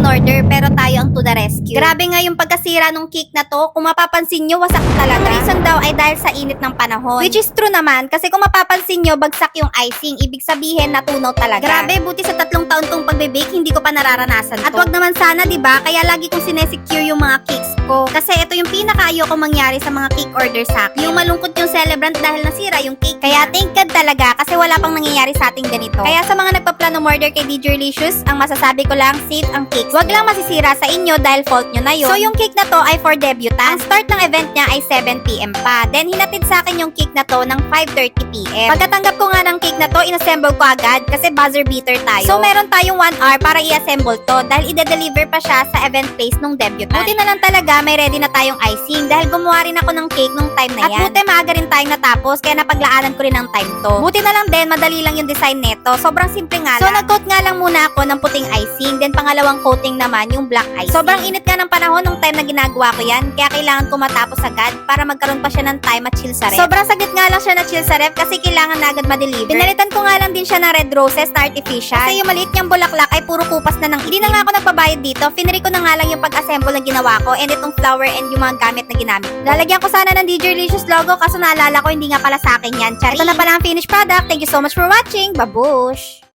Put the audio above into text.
in-order pero tayo ang to the rescue. Grabe nga yung pagkasira ng cake na to. Kung mapapansin nyo, wasak talaga. Ang reason daw ay dahil sa init ng panahon. Which is true naman kasi kung mapapansin nyo, bagsak yung icing. Ibig sabihin, natunaw talaga. Grabe, buti sa tatlong taon tong pagbe-bake, hindi ko pa nararanasan to. At wag naman sana, di ba? Kaya lagi kong sinesecure yung mga cakes Kasi ito yung pinakaayo ko mangyari sa mga cake order sa akin. Yung malungkot yung celebrant dahil nasira yung cake. Kaya thank God talaga kasi wala pang nangyayari sa ating ganito. Kaya sa mga nagpaplano order kay DJ Licious, ang masasabi ko lang, safe ang cakes. Wag lang masisira sa inyo dahil fault nyo na yun. So yung cake na to ay for debutant. Ang start ng event niya ay 7pm pa. Then hinatid sa akin yung cake na to ng 5.30pm. Pagkatanggap ko nga ng cake na to, inassemble ko agad kasi buzzer beater tayo. So meron tayong 1 hour para i-assemble to dahil ide-deliver pa siya sa event place nung debutant. Buti na lang talaga may ready na tayong icing dahil gumawa rin ako ng cake nung time na yan. At buti maaga rin tayong natapos kaya napaglaanan ko rin ng time to. Buti na lang din, madali lang yung design neto. Sobrang simple nga lang. So nag-coat nga lang muna ako ng puting icing, then pangalawang coating naman yung black icing. Sobrang init nga ng panahon nung time na ginagawa ko yan, kaya kailangan ko matapos agad para magkaroon pa siya ng time at chill sa ref. Sobrang saglit nga lang siya na chill sa ref kasi kailangan na agad ma-deliver. Pinalitan ko nga lang din siya ng red roses na artificial. Kasi yung maliit niyang bulaklak ay puro kupas na ng Hindi na nga ako nagpabayad dito. Finiri ko na nga lang yung pag-assemble na ginawa ko and itong flower and yung mga gamit na ginamit. Lalagyan ko sana ng DJ Licious logo kaso naalala ko hindi nga pala sa akin yan. Charing. Ito na pala ang finished product. Thank you so much for watching. Babush!